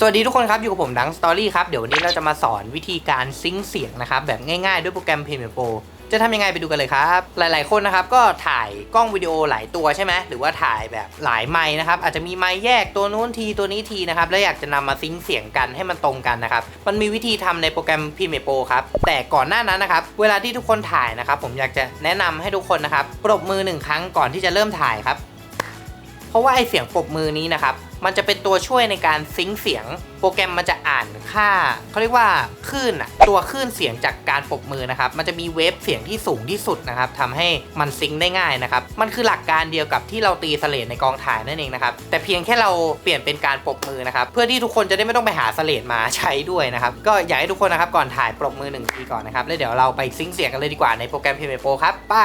สวัสดีทุกคนครับ อยู่กับผมดังสตอรี่ครับ เดี๋ยววันนี้เราจะมาสอนวิธีการซิงเสียงนะครับ แบบง่ายๆ ด้วยโปรแกรม Premiere Pro จะทำยังไงไปดูกันเลยครับ หลายๆคนนะครับก็ถ่ายกล้องวิดีโอหลายตัวใช่ไหมหรือว่าถ่ายแบบหลายไมค์นะครับอาจจะมีไมค์แยกตัวนู้นทีตัวนี้ทีนะครับแล้วอยากจะนำมาซิงเสียงกันให้มันตรงกันนะครับมันมีวิธีทำในโปรแกรม Premiere Pro ครับแต่ก่อนหน้านั้นนะครับเวลาที่ทุกคนถ่ายนะครับผมอยากจะแนะนำให้ทุกคนนะครับปรบมือหนึ่งครั้งก่อนที่จะเริ่มถ่ายครับเพราะว่าไอเสียงปรบมือนี้นะครับ มันจะเป็นตัวช่วยในการซิงค์เสียง โปรแกรมมันจะอ่านค่าเขาเรียกว่าคลื่นอะตัวคลื่นเสียงจากการปรบมือนะครับ มันจะมีเวฟเสียงที่สูงที่สุดนะครับทำให้มันซิงค์ได้ง่ายนะครับ มันคือหลักการเดียวกับที่เราตีสเลดในกองถ่ายนั่นเองนะครับ แต่เพียงแค่เราเปลี่ยนเป็นการปรบมือนะครับ เพื่อที่ทุกคนจะได้ไม่ต้องไปหาสเลดมาใช้ด้วยนะครับ ก็อยากให้ทุกคนนะครับก่อนถ่ายปรบมือหนึ่งทีก่อนนะครับ แล้วเดี๋ยวเราไปซิงค์เสียงกันเลยดีกว่าในโปรแกรม Premiere Pro ครับไป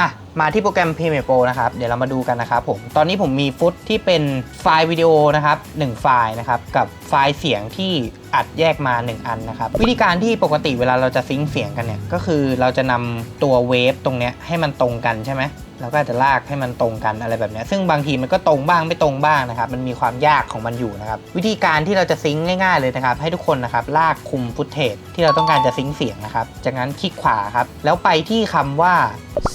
อะ มาที่โปรแกรม Premiere Pro นะครับ เดี๋ยวเรามาดูกันนะครับผม ตอนนี้ผมมีฟุตที่เป็นไฟล์วิดีโอนะครับ1ไฟล์นะครับ กับไฟล์เสียงที่ อัดแยกมา 1 อันนะครับ วิธีการที่ปกติเวลาเราจะซิงเสียงกันเนี่ย ก็คือเราจะนำตัวเวฟตรงเนี้ยให้มันตรงกันใช่ไหมเราก็จะลากให้มันตรงกันอะไรแบบนี้ ซึ่งบางทีมันก็ตรงบ้างไม่ตรงบ้างนะครับ มันมีความยากของมันอยู่นะครับ วิธีการที่เราจะซิงง่ายๆเลยนะครับ ให้ทุกคนนะครับลากคุมฟุตเทจที่เราต้องการจะซิงเสียงนะครับ จากนั้นคลิกขวาครับ แล้วไปที่คำว่า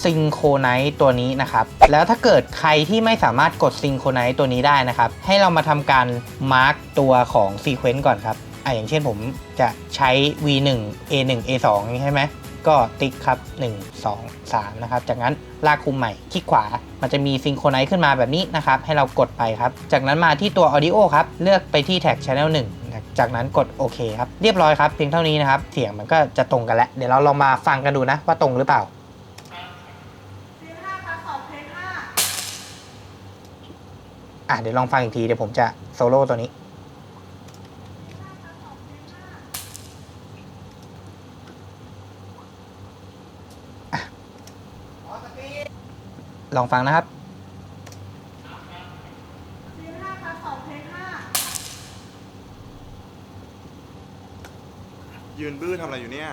ซิงโครไนต์ตัวนี้นะครับ แล้วถ้าเกิดใครที่ไม่สามารถกดซิงโครไนต์ตัวนี้ได้นะครับ ให้เรามาทำการมาร์กตัวของซีเควนต์ก่อนครับ อะอย่างเช่นผมจะใช้ V1 A1 A2 อย่างนี้ใช่ไหมก็ติ๊กครับ 1 2 3 นะครับ จากนั้นลากคุมใหม่คลิกขวา มันจะมีซิงโครไนต์ขึ้นมาแบบนี้นะครับ ให้เรากดไปครับ จากนั้นมาที่ตัว Audio ครับ เลือกไปที่แท็ก Channel 1นะจากนั้นกดโอเคครับ เรียบร้อยครับ เพียงเท่านี้นะครับ เสียงมันก็จะตรงกันแล้ว เดี๋ยวเราลองมาฟังกันดูนะว่าตรงหรือเปล่าองเพลงห้าอะเดี๋ยวลองฟังอีกที เดี๋ยวผมจะโซโล่ตัวนี้ ลองฟังนะครับเพลงห้าค่ะสองเพลงห้ายืนบื้อทำอะไรอยู่เนี่ย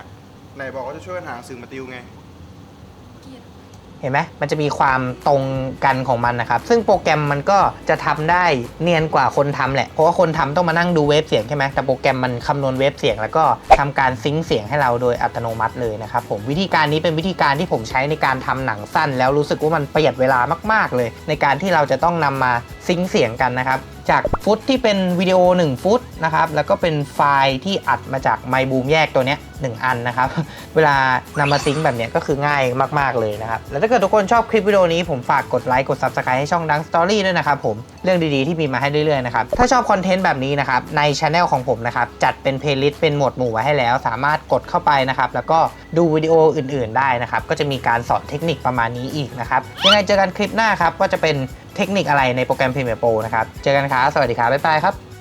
ไหนบอกว่าจะช่วยหาหนังสื่อมาติวไง เห็นไหมมันจะมีความตรงกันของมันนะครับ ซึ่งโปรแกรมมันก็จะทำได้เนียนกว่าคนทำแหละ เพราะว่าคนทำต้องมานั่งดูเวฟเสียงใช่ไหมแต่โปรแกรมมันคำนวณเวฟเสียง แล้วก็ทำการซิงค์เสียงให้เราโดยอัตโนมัติเลยนะครับผมวิธีการนี้เป็นวิธีการที่ผมใช้ในการทำหนังสั้น แล้วรู้สึกว่ามันประหยัดเวลามาก ๆ เลย ในการที่เราจะต้องนำมา ซิงเสียงกันนะครับ จากฟุตที่เป็นวิดีโอ 1 ฟุตนะครับ แล้วก็เป็นไฟล์ที่อัดมาจากไมบูมแยกตัวเนี้ยหนึ่งอันนะครับ เวลานำมาซิงแบบเนี้ยก็คือง่ายมาก ๆ เลยนะครับ แล้วถ้าเกิดทุกคนชอบคลิปวิดีโอนี้ผมฝากกดไลค์กด Subscribe ให้ช่องดังสตอรี่ด้วยนะครับผม เรื่องดีๆที่มีมาให้เรื่อยๆนะครับถ้าชอบคอนเทนต์แบบนี้นะครับในช anel ของผมนะครับจัดเป็นเพลย์ลิสต์เป็นหมวดหมู่ไว้ให้แล้ว สามารถกดเข้าไปนะครับแล้วก็ดูวิดีโออื่นๆได้นะครับก็จะมีการสอนเทคนิคประมาณนี้อีกนะครับยังไงเจอกันคลิปหน้าครับว่าจะเป็นเทคนิคอะไรในโปรแกรม Premiere Pro นะครับเจอกันครับสวัสดีครับบ๊ายบายครับ